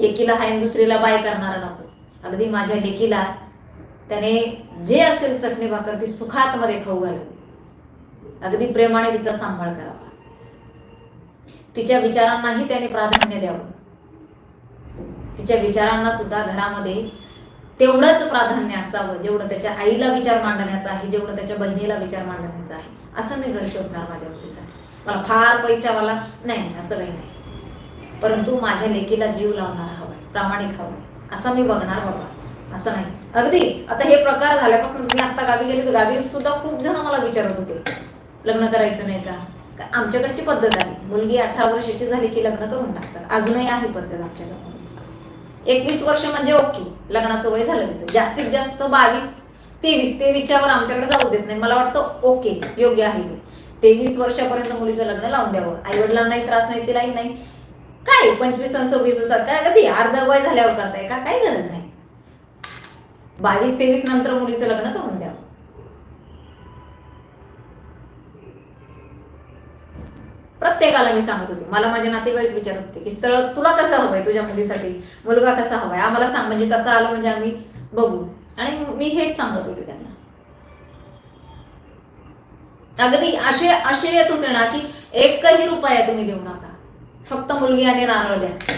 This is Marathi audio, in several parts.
एकीला हाय दुसरीला बाय करणारा नको. अगदी माझ्या लेकीला त्याने जे असेल चटणी भाकर ती सुखात मध्ये खाऊ घालावी अगदी प्रेमाने तिचा सांभाळ करावा तिच्या विचारांनाही त्याने प्राधान्य द्यावं. तिच्या विचारांना सुद्धा घरामध्ये तेवढंच प्राधान्य असावं जेवढं त्याच्या आईला विचार मांडण्याचा आहे जेवढं त्याच्या बहिणीला विचार मांडण्याचा आहे. असं मी घर शोधणार माझ्या मुलीसाठी. मला फार पैशावाला नाही असं काही नाही. परंतु माझ्या लेकीला जीव लावणारा हवाय प्रामाणिक हवाय असं मी बघणार बाबा. असं नाही. अगदी आता हे प्रकार झाल्यापासून मी आता गावी गेले तर गावी सुद्धा खूप जण मला विचारत होते. लग्न करायचं नाही का? आमच्याकडची पद्धत आहे. मुलगी अठरा वर्षाची झाली की लग्न करून टाकतात. अजूनही आहे पद्धत आमच्याकडे एकवीस वर्ष म्हणजे ओके. लग्नाचं वय झालं तिचं जास्तीत जास्त बावीस तेवीस तेवीसच्यावर आमच्याकडे जाऊ देत नाही. मला वाटतं ओके योग्य आहे ते. तेवीस वर्षापर्यंत मुलीचं लग्न लावून द्यावं. आई वडिलांनाही त्रास नाही तिलाही नाही. काय पंचवीस आणि सव्वीस काय कधी अर्ध वय झाल्यावर करताय का? काही गरज नाही. बावीस तेवीस नंतर मुलीचं लग्न करून द्यावं प्रत्येकाला मी सांगत होते. मला माझे नातेवाईक विचारत होते की स्थळ तुला कसं हवंय तुझ्या मुलीसाठी? मुलगा कसा हवाय? आम्हाला सांग म्हणजे तसं आलं म्हणजे आम्ही बघू. आणि मी हेच सांगत होते त्यांना. अगदी असे आशे येत होते ना की एकही रुपया तुम्ही देऊ नका. फक्त मुलगी आणि नारळ द्या.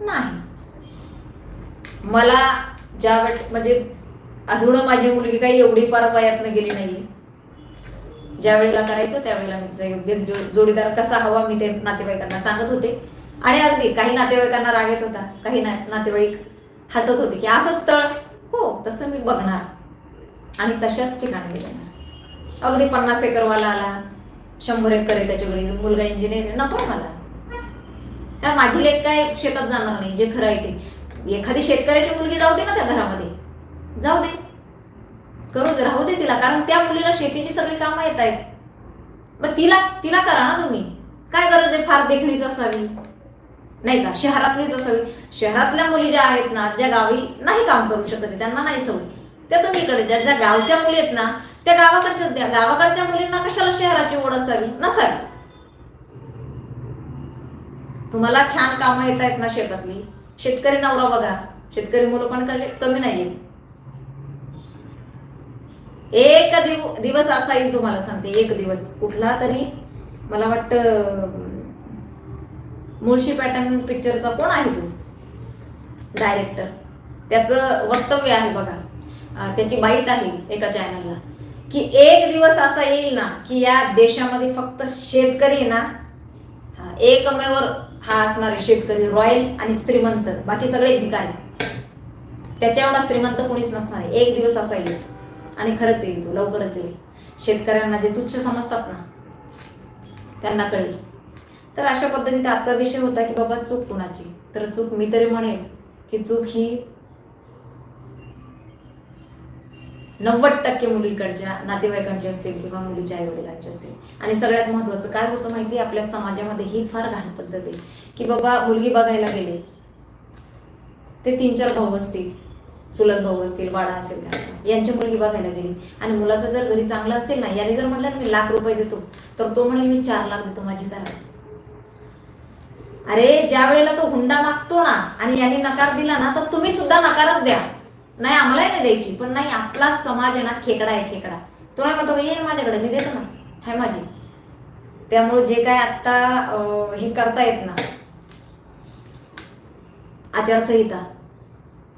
नाही. मला ज्या वेळ म्हणजे अजून माझी मुलगी काही एवढी पार वयातनं गेली नाहीये. ज्या वेळेला करायचं त्यावेळेला मी योग्य जो- जोडीदार कसा हवा मी ते नातेवाईकांना सांगत होते. आणि अगदी काही नातेवाईकांना राग येत होता काही ना नातेवाईक हसत होते की असं स्थळ. हो तसं मी बघणार. आणि तशाच ठिकाणी मी जाणार. अगदी पन्नास एकरवाला आला शंभर एकर आहे त्याच्या घरी मुलगा इंजिनियर नको मला. काय माझी लेख काय शेतात जाणार नाही जे खरं आहे ते. एखादी शेतकऱ्याची मुलगी जाऊ दे ना त्या घरामध्ये. जाऊ दे. करू दे राहू दे तिला कारण त्या मुलीला शेतीची सगळी कामं येत आहेत. मग तिला तिला करा ना तुम्ही. काय गरज आहे? फार देखणीच असावी नाही का? शहरातलीच असावी शहरातल्या मुली ज्या आहेत ना ज्या गावी नाही काम करू शकत त्यांना नाही सवय. त्या तुम्ही इकडे ज्या ज्या गावच्या मुली आहेत ना त्या गावाकडच्या द्या गावाकडच्या मुलींना कशाला शहराची ओढ असावी? नसावी. तुम्हाला छान कामं येत आहेत ना शेतातली? शेतकरी नवरा बघा. शेतकरी मुलं पण काही कमी नाही आहेत. एक दिव दिवस असा येईल तुम्हाला सांगते एक दिवस. कुठला तरी मला वाटतं मुळशी पॅटर्न पिक्चरचा कोण आहे तो? डायरेक्टर त्याचं वक्तव्य आहे बघा. त्याची बाईट आहे एका चॅनलला की एक दिवस असा येईल ना की या देशामध्ये फक्त शेतकरी आहे ना एकमेव हा असणार शेतकरी रॉयल आणि श्रीमंत बाकी सगळे भिकारी. त्याच्या एवढा श्रीमंत कोणीच नसणार आहे. एक दिवस असा येईल आणि खरंच येईल तो लवकरच येईल. शेतकऱ्यांना जे तुच्छ समजतात ना त्यांना कळेल. तर अशा पद्धतीत आजचा विषय होता की बाबा चूक कुणाची? तर चूक मी तरी म्हणेन की चूक ही नव्वद टक्के मुलीकडच्या नातेवाईकांची असेल किंवा मुलीच्या आई वडिलांची असेल. आणि सगळ्यात महत्वाचं काय होतं माहिती आहे? आपल्या समाजामध्ये ही फार घाण पद्धत आहे. की बाबा मुलगी बघायला गेले ते तीन चार भाऊ असतील चुलत भाऊ असतील वाडा असेल त्यांचा यांची मुलगी बघायला गेली. आणि मुलाचं जर घरी चांगलं असेल ना याने जर म्हटलं मी लाख रुपये देतो तर तो म्हणेल मी चार लाख देतो माझी घराला. अरे ज्या वेळेला तो हुंडा मागतो ना आणि याने नकार दिला ना तर तुम्ही सुद्धा नकारच द्या. नाही आम्हालाही नाही द्यायची पण नाही आपला समाज आहे ना खेकडा आहे खेकडा. तो नाही म्हणतो ये माझ्याकडे मी देतो ना. हाय माझी. त्यामुळे जे काय आता हे करता येत ना आचारसंहिता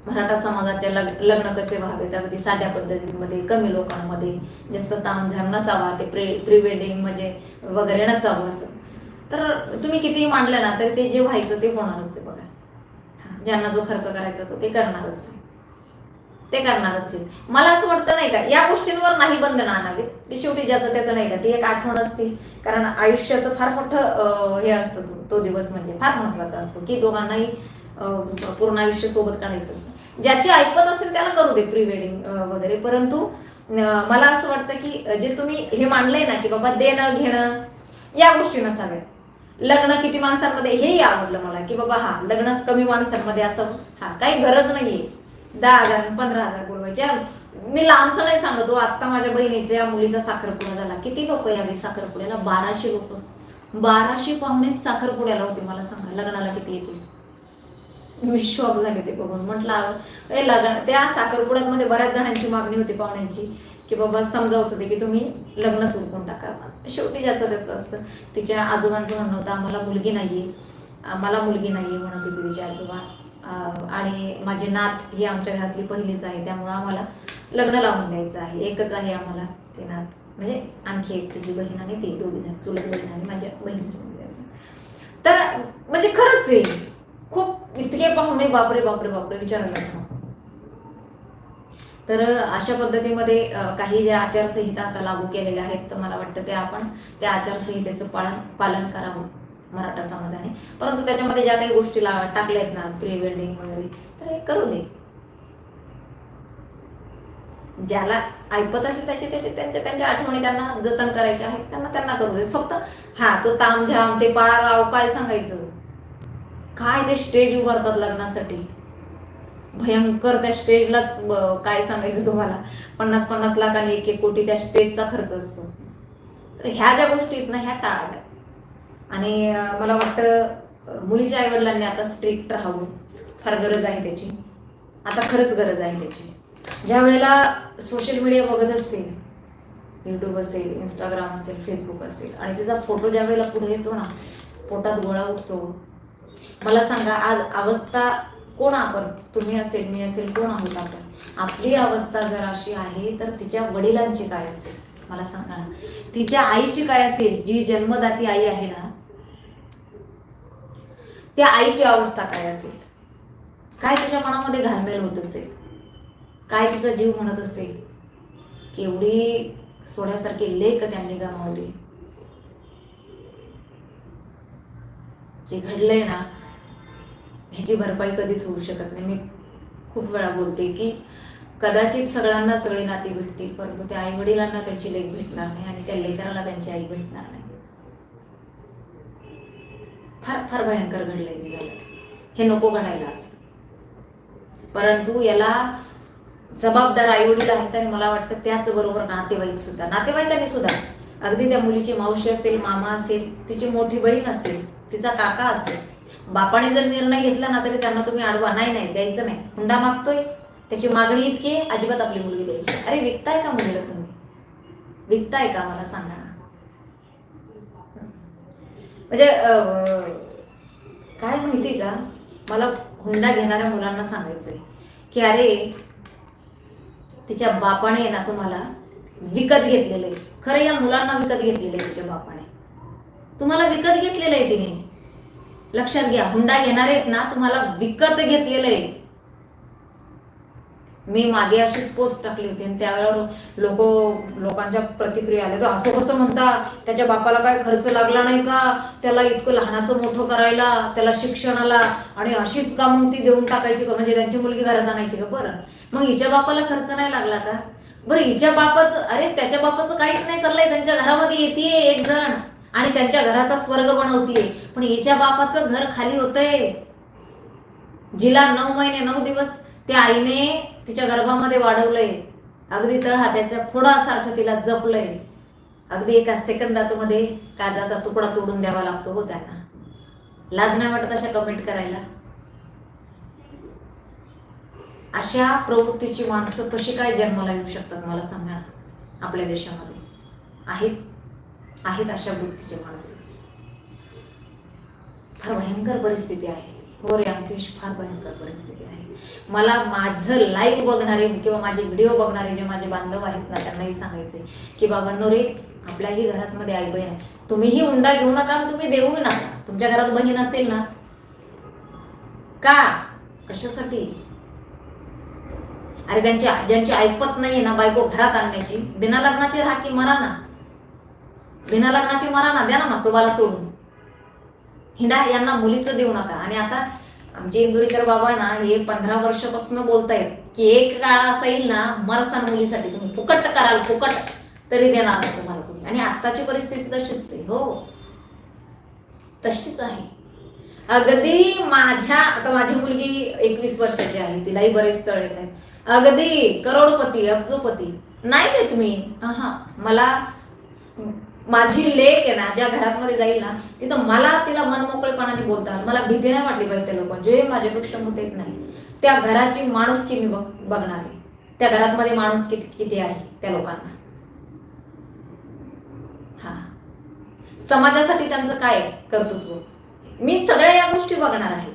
मराठा समाजाचे लग लग्न कसे व्हावेत अगदी साध्या पद्धतीमध्ये कमी लोकांमध्ये जास्त तामझाम नसावा ते प्री प्री वेडिंग म्हणजे वगैरे नसावं असं. तर तुम्ही कितीही मांडलं ना तरी ते जे व्हायचं ते होणारच आहे बघा. ज्यांना जो खर्च करायचा तो ते करणारच आहे. ते करणारच आहे मला असं वाटतं नाही का या गोष्टींवर नाही बंधनं आणावीत शेवटी ज्याचं त्याचं नाही का ती एक आठवण असते. कारण आयुष्याचं फार मोठं हे असतं तो- तो दिवस म्हणजे फार महत्त्वाचा असतो की दोघांनाही पूर्ण आयुष्य सोबत काढायचं असतं. ज्याची ऐकत असेल त्याला करू दे प्री वेडिंग वगैरे. परंतु मला असं वाटतं की जे तुम्ही हे मानलंय ना की बाबा देणं घेणं या गोष्टी नसाव्यात. लग्न किती माणसांमध्ये हेही आवडलं मला की बाबा हा लग्न कमी माणसांमध्ये असावं. हा काही गरज नाहीये. दहा हजार पंधरा हजार बोलवायचे. मी लांबचं नाही सांगतो हो, आत्ता माझ्या बहिणीच्या या मुलीचा साखरपुडा झाला. किती लोक यावे साखरपुड्याला? बाराशे लोक. बाराशे पाहुणे साखरपुड्याला होते मला सांगा. लग्नाला किती येतील? मी शॉक झाले ते बघून. म्हटलं ए लग्न त्या साखरपुड्यामध्ये बऱ्याच जणांची मागणी होती पाहुण्यांची की बाबा समजावत होते की तुम्ही लग्नच उरकून टाका. शेवटी ज्याचं त्याचं असतं. तिच्या आजोबांचं म्हणणं होतं आम्हाला मुलगी नाही आहे आम्हाला मुलगी नाही आहे म्हणत होती तिचे आजोबा. आणि माझे नात ही आमच्या घरातली पहिलीच आहे त्यामुळं आम्हाला लग्न लावून द्यायचं आहे. एकच आहे आम्हाला ते नात. म्हणजे आणखी एक तिची बहीण आणि ती दोघी जण चुलत बहीण आणि माझ्या बहिणीची मुलगी असं. तर म्हणजे खरंच आहे. खूप इतके पाहुणे बापरे बापरे बापरे विचारायलाच नको. तर अशा पद्धतीमध्ये काही ज्या आचारसंहिता आता लागू केलेल्या आहेत तर मला वाटतं ते आपण त्या आचारसंहितेचं पालन पालन करावं. मराठा समाजाने. परंतु त्याच्यामध्ये ज्या काही गोष्टी टाकल्या आहेत ना प्री वेडिंग वगैरे तर हे करू दे. ज्याला ऐकत असेल त्याचे त्याचे त्यांच्या त्यांच्या आठवणी त्यांना जतन करायच्या आहेत त्यांना त्यांना करू दे. फक्त हा तो तामझाम ते पार राव काय सांगायचं? काय ते स्टेज उभारतात लग्नासाठी? भयंकर त्या स्टेजलाच काय सांगायचं तुम्हाला? पन्नास पन्नास लाख आणि एक एक कोटी त्या स्टेजचा खर्च असतो. तर ह्या ज्या गोष्टी आहेत ना ह्या टाळाव्यात. आणि मला वाटतं मुलीच्या आईवडिलांनी आता स्ट्रिक्ट राहावं. फार गरज आहे त्याची. आता खरंच गरज आहे त्याची. ज्या वेळेला सोशल मीडिया बघत असतील यूट्यूब असेल इंस्टाग्राम असेल फेसबुक असेल आणि तिचा फोटो ज्या वेळेला पुढे येतो ना पोटात गोळा उठतो. मला सांगा आज अवस्था कोण आपण? तुम्ही असेल मी असेल कोण आहोत आपण? आपली अवस्था जर अशी आहे तर तिच्या वडिलांची काय असेल? मला सांगा ना. तिच्या आईची काय असेल? जी जन्मदाती आई आहे ना त्या आईची अवस्था काय असेल? काय तिच्या मनामध्ये घालमेल होत असेल? काय तिचा जीव म्हणत असेल? की एवढी सोड्यासारखी लेख त्यांनी गमावली. जे घडलंय ना ह्याची भरपाई कधीच होऊ शकत नाही. मी खूप वेळा बोलते की कदाचित सगळ्यांना सगळी नाती भेटतील परंतु त्या आई वडिलांना त्यांची लेख भेटणार नाही आणि त्या लेकराला त्यांची आई भेटणार नाही. फार फार भयंकर घडलं जे झालं. हे नको घडायला असं. परंतु याला जबाबदार आई वडील आहेत आणि मला वाटतं त्याचबरोबर नातेवाईक सुद्धा. नातेवाईकांनी सुद्धा. अगदी त्या मुलीची मावशी असेल मामा असेल तिची मोठी बहीण असेल तिचा काका असेल. बापाने जर निर्णय घेतला ना तरी त्यांना तुम्ही आडवा नाही नाही द्यायचं नाही. हुंडा मागतोय. त्याची मागणी इतकी अजिबात आपली मुलगी द्यायची अरे विकताय का मुलीला तुम्ही? विकताय का मला सांगा ना. म्हणजे अं, काय माहिती का? मला हुंडा घेणाऱ्या मुलांना सांगायचंय की अरे तिच्या बापाने ना तुम्हाला विकत घेतलेलं आहे खरं या मुलांना विकत घेतलेलं आहे तिच्या बापाने. तुम्हाला विकत घेतलेलं आहे तिने. लक्षात घ्या हुंडा घेणारे आहेत ना तुम्हाला विकत घेतलेलं आहे मी मागे अशीच पोस्ट टाकली होती आणि त्यावेळेवर लोक लोकांच्या प्रतिक्रिया आल्या. तर असं कसं म्हणता त्याच्या बापाला काय खर्च लागला नाही का? त्याला इतकं लहानाचं मोठं करायला त्याला शिक्षणाला आणि अशीच कामं ती देऊन टाकायची का? म्हणजे त्यांची मुलगी घरात आणायची का? बरं. मग हिच्या बापाला खर्च नाही लागला का? बरं हिच्या बापाचं अरे त्याच्या बापाचं काहीच नाही चाललंय. त्यांच्या घरामध्ये येते एक जण. आणि त्यांच्या घराचा स्वर्ग बनवतीये. पण हिच्या बापाचं घर खाली होतंय. जिला नऊ महिने नऊ दिवस. त्या आईने तिच्या गर्भामध्ये वाढवलंय. अगदी तळहात्याच्या फोडासारखं तिला जपलंय. अगदी एका सेकंदातमध्ये काजाचा तुकडा तोडून द्यावा लागतो हो त्यांना. लाज नाही वाटत अशा कमेंट करायला? अशा प्रवृत्तीची माणसं कशी काय जन्माला येऊ शकतात मला सांगा ना आपल्या देशामध्ये? आहेत आहेत अशा वृत्तीची माणसं. फार भयंकर परिस्थिती आहे. हो रे अंकेश फार भयंकर परिस्थिती आहे. मला माझं लाईव्ह बघणारे किंवा माझे व्हिडिओ बघणारे जे माझे बांधव आहेत ना त्यांनाही सांगायचे की बाबांनो रे आपल्याही घरात मध्ये आई बहीण आहे. तुम्हीही उंडा घेऊ नका तुम्ही देऊ नका. तुमच्या घरात बहीण असेल ना का? कशासाठी? अरे त्यांची ज्यांची ऐपत नाहीये ना बायको घरात आणण्याची बिना लग्नाची राहा की मरा ना. बिना लग्नाची मरा ना द्या ना मासोबाला सोडून. हिंडा यांना मुलीचं देऊ नका. आणि आता आमचे इंदुरीकर बाबा ना हे पंधरा वर्षापासून बोलतायत की एक काळ असा येईल ना मरसान मुलीसाठी तुम्ही फुकट कराल फुकट. तरी देणार नाही तुम्हाला कोणी. आणि आत्ताची परिस्थिती तशीच आहे हो. तशीच आहे. अगदी माझ्या आता माझी मुलगी एकवीस वर्षाची आहे तिलाही बरेच स्थळ येत आहेत. अगदी करोडपती अब्जोपती नाही देत मी. हा मला माझी लेक आहे ना ज्या घरातमध्ये जाईल ना तिथं मला तिला मनमोकळेपणाने बोलता मला भीती नाही वाटली पाहिजे त्या लोकांना जे माझ्यापेक्षा मोठे आहेत नाही. त्या घराची माणुसकी मी बघ बघणार आहे. त्या घरातमध्ये माणूस किती किती आहे त्या लोकांना? हा. समाजासाठी त्यांचं काय कर्तृत्व. मी सगळ्या या गोष्टी बघणार आहे.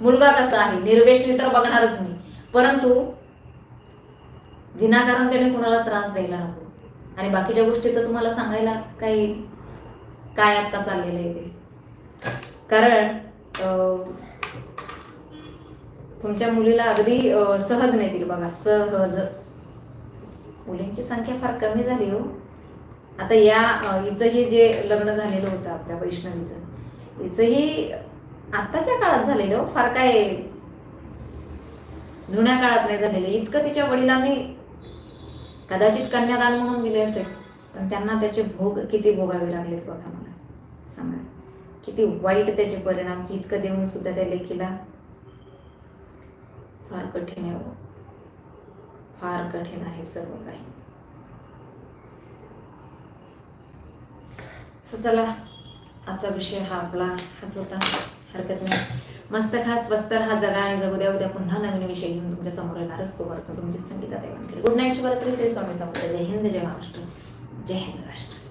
मुलगा कसा आहे? निर्वेशनी तर बघणारच मी. परंतु विनाकारण त्याने कुणाला त्रास द्यायला नको. आणि बाकीच्या गोष्टी तर तुम्हाला सांगायला काही काय आता चाललेलं आहे ते. कारण तुमच्या मुलीला अगदी सहज नेतील बघा सहज. मुलींची संख्या फार कमी झाली हो. आता या हिचं हे जे लग्न झालेलं होतं आपल्या वैष्णवीचं हिचंही आत्ताच्या काळात झालेलं हो. फार काय जुन्या काळात नाही झालेलं. इतकं तिच्या वडिलांनी कदाचित कन्यादान म्हणून दिले असेल पण त्यांना त्याचे भोग किती भोगावे लागलेत बघा मला. सांगा. किती वाईट त्याचे परिणाम की इतकं देऊन सुद्धा त्या लेखीला फार कठीण आहे हो. फार कठीण आहे सर्व काही. So चला आजचा विषय हा आपला हाच होता. हरकत नाही. मस्त खास बस्तर हा जगा आणि जगू द्या उद्या पुन्हा नवीन विषय घेऊन तुमच्यासमोर येणार असतो. वर्ग तुमची संगीता देवांकडे गुड नाईट शिवरात्री श्री स्वामी समर्थ. जय हिंद जय महाराष्ट्र. जय हिंद राष्ट्र.